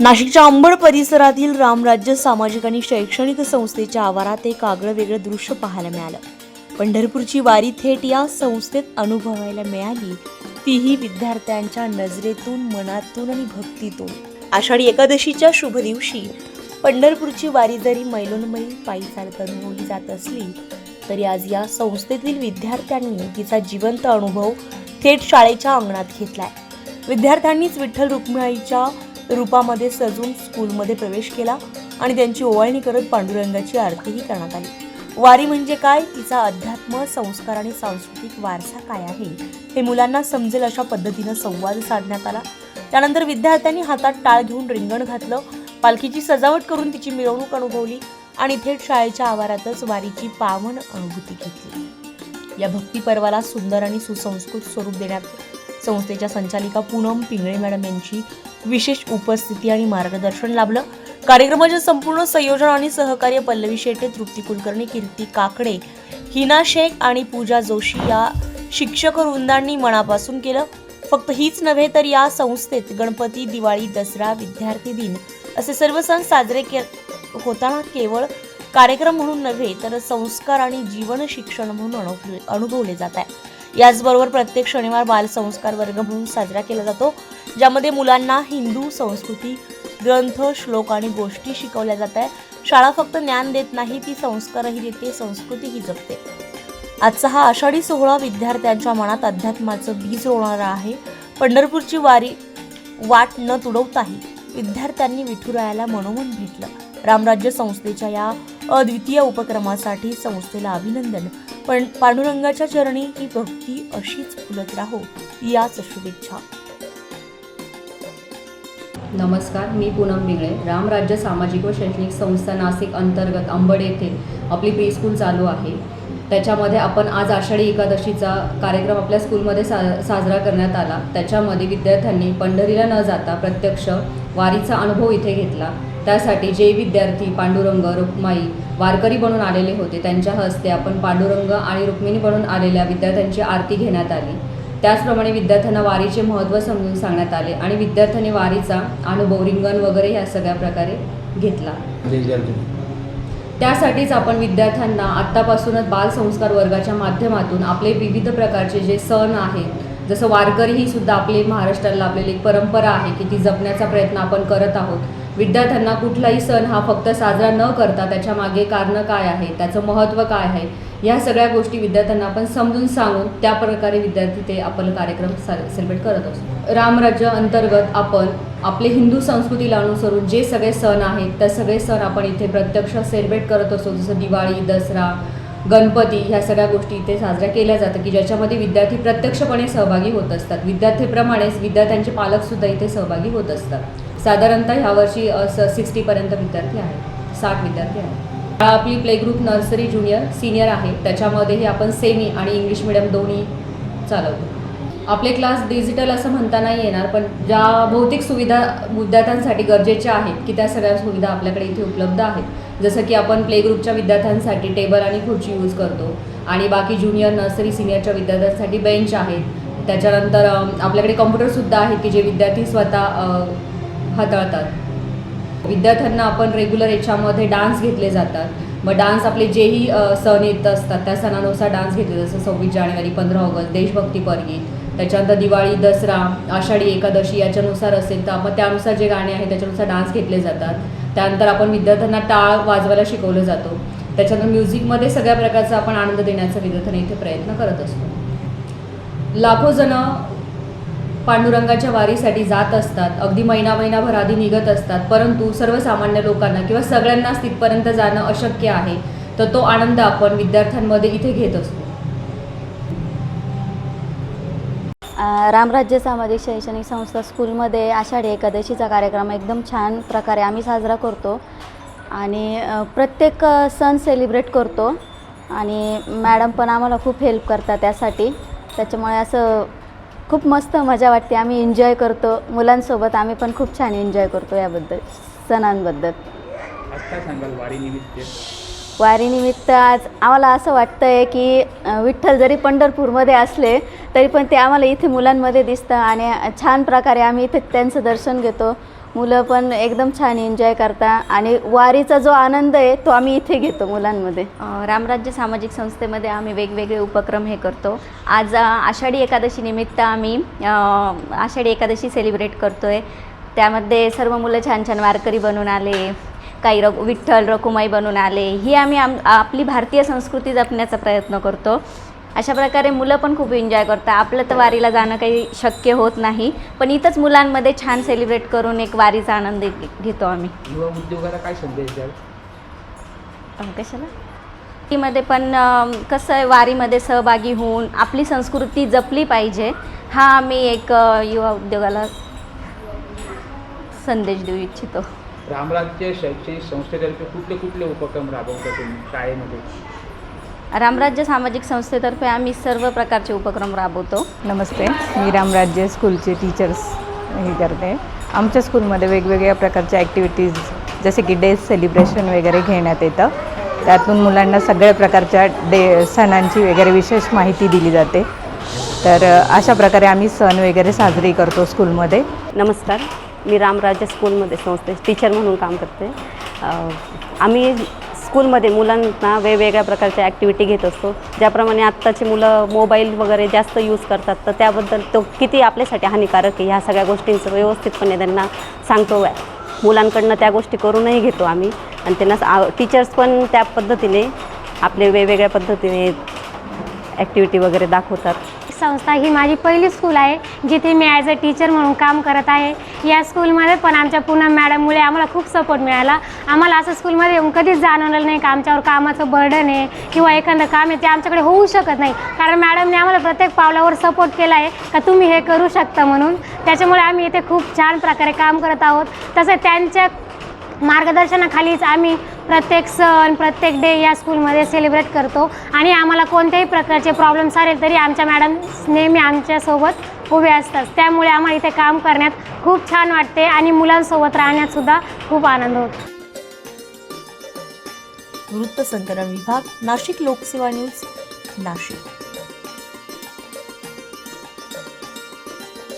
नाशिकच्या अंबड परिसरातील रामराज्य सामाजिक आणि शैक्षणिक संस्थेच्या आवारात एक आगळं वेगळं दृश्य पाहायला मिळालं. पंढरपूरची वारी थेट या संस्थेत अनुभवायला मिळाली. तीही विद्यार्थ्यांच्या नजरेतून मनातून आणि भक्तीतून. आषाढी एकादशीच्या शुभ दिवशी पंढरपूरची वारी जरी मैलोनमैल पायी चालत अनुभवली जात असली तरी आज या संस्थेतील विद्यार्थ्यांनी तिचा जिवंत अनुभव थेट शाळेच्या अंगणात घेतलाय. विद्यार्थ्यांनीच विठ्ठल रुक्मिणीच्या रूपामध्ये सजून स्कूलमध्ये प्रवेश केला आणि त्यांची ओवाळणी करत पांडुरंगाची आरतीही करण्यात आली. वारी म्हणजे काय? तिचा अध्यात्म संस्कार आणि सांस्कृतिक वारसा काय आहे? हे मुलांना समजेल अशा पद्धतीनं संवाद साधण्यात आला. त्यानंतर विद्यार्थ्यांनी हातात टाळ घेऊन रिंगण घातलं. पालखीची सजावट करून तिची मिरवणूक अनुभवली आणि थेट शाळेच्या आवारातच वारीची पावन अनुभूती घेतली. या भक्ती पर्वाला सुंदर आणि सुसंस्कृत स्वरूप देण्यात संस्थेच्या संचालिका पूनम पिंगळे मॅडम यांची विशेष उपस्थिती आणि मार्गदर्शन लाभलं. कार्यक्रमाचे संपूर्ण संयोजन आणि सहकार्य पल्लवी शेटे तृप्ती कुलकर्णी कीर्ती काकडे हिना शेख आणि पूजा जोशी या शिक्षक वृंदांनी मनापासून केलं. फक्त हीच नव्हे तर या संस्थेत गणपती दिवाळी दसरा विद्यार्थी दिन असे सर्व सण साजरे के होताना केवळ कार्यक्रम म्हणून नव्हे तर संस्कार आणि जीवन शिक्षण म्हणून अनुभवले अनुभवले जात आहे. याचबरोबर प्रत्येक शनिवार बालसंस्कार वर्ग म्हणून साजरा केला जातो ज्यामध्ये मुलांना हिंदू संस्कृती ग्रंथ श्लोक आणि गोष्टी शिकवल्या जात आहे शाळा फक्त ज्ञान देत नाही ती संस्कारही देते संस्कृतीही जपते. आजचा हा आषाढी सोहळा विद्यार्थ्यांच्या मनात अध्यात्माचं बीज रोवणारा आहे. पंढरपूरची वारी वाट न तुडवताही विद्यार्थ्यांनी विठुरायाला मनोमन भेटलं. रामराज्य संस्थेच्या या अद्वितीय उपक्रमासाठी संस्थेला अभिनंदन. पण पांडुरंगाच्या चरणी ही भक्ती अशीच फुलत राहो याच शुभेच्छा. नमस्कार मी पूनम बिंगळे रामराज्य सामाजिक व शैक्षणिक संस्था नाशिक अंतर्गत अंबड येथे आपली प्री स्कूल चालू आहे. त्याच्यामध्ये आपण आज आषाढी एकादशीचा कार्यक्रम आपल्या स्कूलमध्ये सा साजरा करण्यात आला. त्याच्यामध्ये विद्यार्थ्यांनी पंढरीला न जाता प्रत्यक्ष वारीचा अनुभव इथे घेतला. त्यासाठी जे विद्यार्थी पांडुरंग रुक्माई वारकरी बनून आलेले होते त्यांच्या हस्ते आपण पांडुरंग आणि रुक्मिणी बनून आलेल्या विद्यार्थ्यांची आरती घेण्यात आली. त्याचप्रमाणे विद्यार्थ्यांना वारीचे महत्त्व समजून सांगण्यात आले आणि विद्यार्थ्यांनी वारीचा अनुभव रिंगण वगैरे ह्या सगळ्या प्रकारे घेतला. त्यासाठीच आपण विद्यार्थ्यांना आत्तापासूनच बालसंस्कार वर्गाच्या माध्यमातून आपले विविध प्रकारचे जे सण आहेत जसं वारकरी ही सुद्धा आपली महाराष्ट्राला आपल्याला एक परंपरा आहे की ती जपण्याचा प्रयत्न आपण करत आहोत. विद्यार्थ्यांना कुठलाही सण हा फक्त साजरा न करता त्याच्यामागे कारणं काय आहे त्याचं महत्त्व काय आहे या सगळ्या गोष्टी विद्यार्थ्यांना आपण समजून सांगून त्या प्रकारे विद्यार्थी ते आपलं कार्यक्रम सेलिब्रेट करत असतो रामराज्य अंतर्गत आपण आपले हिंदू संस्कृतीला अनुसरून जे सगळे सण आहेत त्या सगळे सण आपण इथे प्रत्यक्ष सेलिब्रेट करत असतो जसं दिवाळी दसरा गणपती ह्या सगळ्या गोष्टी इथे साजऱ्या केल्या जातात की ज्याच्यामध्ये विद्यार्थी प्रत्यक्षपणे सहभागी होत असतात. विद्यार्थीप्रमाणेच विद्यार्थ्यांचे पालकसुद्धा इथे सहभागी होत असतात. साधारणतः ह्यावर्षी सिक्स्टीपर्यंत विद्यार्थी आहेत. साठ विद्यार्थी आहेत. शाळा आपली play group nursery junior senior आहे. त्याच्यामध्येही आपण सेमी आणि इंग्लिश मिडियम दोन्ही चालवतो. आपले क्लास डिजिटल असं म्हणता नाही येणार पण ज्या भौतिक सुविधा विद्यार्थ्यांसाठी गरजेच्या आहेत की त्या सगळ्या सुविधा आपल्याकडे इथे उपलब्ध आहेत. जसं की आपण प्ले ग्रुपच्या विद्यार्थ्यांसाठी टेबल आणि खुर्ची यूज करतो. आणि बाकी ज्युनियर नर्सरी सिनियरच्या विद्यार्थ्यांसाठी बेंच आहेत. त्याच्यानंतर आपल्याकडे कम्प्युटरसुद्धा आहेत की जे विद्यार्थी स्वतः हाताळतात. विद्यार्थ्यांना आपण रेग्युलर याच्यामध्ये डान्स घेतले जातात. मग डान्स आपले जेही सण येत असतात त्या सणानुसार डान्स घेतले जसं सव्वीस जानेवारी पंधरा ऑगस्ट देशभक्तीपर गीत त्याच्यानंतर दिवाळी दसरा आषाढी एकादशी याच्यानुसार असेल तर आपण त्यानुसार जे गाणे आहेत त्याच्यानुसार डान्स घेतले जातात. त्यानंतर आपण विद्यार्थ्यांना टाळ वाजवायला शिकवलं जातो. त्याच्यानंतर म्युझिकमध्ये सगळ्या प्रकारचा आपण आनंद देण्याचा विद्यार्थ्यांना इथे प्रयत्न करत असतो. लाखो जण पांडुरंगाच्या वारीसाठी जात असतात. अगदी महिना महिनाभर आधी निघत असतात. परंतु सर्वसामान्य लोकांना किंवा सगळ्यांनाच तिथपर्यंत जाणं अशक्य आहे. तर तो आनंद आपण विद्यार्थ्यांमध्ये इथे घेत असतो. रामराज्य सामाजिक शैक्षणिक संस्था स्कूलमध्ये आषाढी एकादशीचा कार्यक्रम एकदम छान प्रकारे आम्ही साजरा करतो. आणि प्रत्येक सण सेलिब्रेट करतो. आणि मॅडम पण आम्हाला खूप हेल्प करतात त्यासाठी. त्याच्यामुळे असं खूप मस्त मजा वाटते. आम्ही एन्जॉय करतो. मुलांसोबत आम्ही पण खूप छान एन्जॉय करतो याबद्दल सणांबद्दल. आज काय सांगाल वारीनिमित्त वारीनिमित्त आज आम्हाला असं वाटतं आहे की विठ्ठल जरी पंढरपूरमध्ये असले तरी पण ते आम्हाला इथे मुलांमध्ये दिसतं आणि छान प्रकारे आम्ही इथे त्यांचं दर्शन घेतो. मुलं पण एकदम छान एन्जॉय करता आणि वारीचा जो आनंद आहे तो आम्ही इथे घेतो मुलांमध्ये. रामराज्य सामाजिक संस्थेमध्ये आम्ही वेगवेगळे उपक्रम हे करतो. आज आषाढी एकादशी निमित्त आम्ही आषाढी एकादशी सेलिब्रेट करतो आहे त्यामध्ये सर्व मुलं छान छान वारकरी बनून आले काही रघु विठ्ठल रखुमाई बनून आले. ही आम्ही आम आपली भारतीय संस्कृती जपण्याचा प्रयत्न करतो. अशा प्रकारे मुलं पण खूप एन्जॉय करतात. आपलं तर वारीला जाणं काही शक्य होत नाही पण इथंच मुलांमध्ये छान सेलिब्रेट करून एक वारीचा आनंद घेतो आम्ही. युवा उद्योगाला काय संदेश द्याल? अं, कशाला? वारीमध्ये पण कसं आहे वारीमध्ये सहभागी होऊन आपली संस्कृती जपली पाहिजे हा आम्ही एक युवा उद्योगाला संदेश देऊ इच्छितो. रामराज्य शैक्षणिक संस्थेतर्फे कुठले कुठले उपक्रम राबवता तुम्ही शाळेमध्ये? रामराज्य सामाजिक संस्थेतर्फे आम्ही सर्व प्रकारचे उपक्रम राबवतो. नमस्ते मी रामराज्य स्कूलचे टीचर्स हे करते. आमच्या स्कूलमध्ये वेगवेगळ्या प्रकारच्या ॲक्टिव्हिटीज जसे की डे सेलिब्रेशन वगैरे घेण्यात येतं. त्यातून मुलांना सगळ्या प्रकारच्या डे सणांची वगैरे विशेष माहिती दिली जाते. तर अशा प्रकारे आम्ही सण वगैरे साजरी करतो स्कूलमध्ये. नमस्कार मी रामराज्य स्कूलमध्ये संस्थे टीचर म्हणून काम करते. आम्ही स्कूलमध्ये मुलांना वेगवेगळ्या प्रकारच्या ॲक्टिव्हिटी घेत असतो. ज्याप्रमाणे आत्ताची मुलं मोबाईल वगैरे जास्त यूज करतात तर त्याबद्दल तो किती आपल्यासाठी हानिकारक आहे ह्या सगळ्या गोष्टींचं व्यवस्थितपणे त्यांना सांगतो. मुलांकडनं त्या गोष्टी करूनही घेतो आम्ही. आणि त्यांना टीचर्स पण त्या पद्धतीने आपले वेगवेगळ्या पद्धतीने ॲक्टिव्हिटी वगैरे दाखवतात. संस्था ही माझी पहिली स्कूल आहे जिथे मी ॲज अ टीचर म्हणून काम करत आहे. या स्कूलमध्ये पण आमच्या पूनम मॅडममुळे आम्हाला खूप सपोर्ट मिळाला. आम्हाला असं स्कूलमध्ये येऊन कधीच जाणवलं नाही का आमच्यावर कामाचं बर्डन आहे किंवा एखादं काम आहे ते आमच्याकडे होऊ शकत नाही. कारण मॅडमने आम्हाला प्रत्येक पावलावर सपोर्ट केला आहे का तुम्ही हे करू शकता म्हणून. त्याच्यामुळे आम्ही इथे खूप छान प्रकारे काम करत आहोत. तसं त्यांच्या मार्गदर्शनाखालीच आम्ही प्रत्येक सण प्रत्येक डे या स्कूलमध्ये सेलिब्रेट करतो. आणि आम्हाला कोणत्याही प्रकारचे प्रॉब्लेम्स आले तरी आमच्या मॅडम नेहमी आमच्यासोबत उभे असतात. त्यामुळे आम्हाला इथे काम करण्यात खूप छान वाटते आणि मुलांसोबत राहण्यातसुद्धा खूप आनंद होतो. वृत्तसंकलन विभाग नाशिक लोकसेवा न्यूज नाशिक.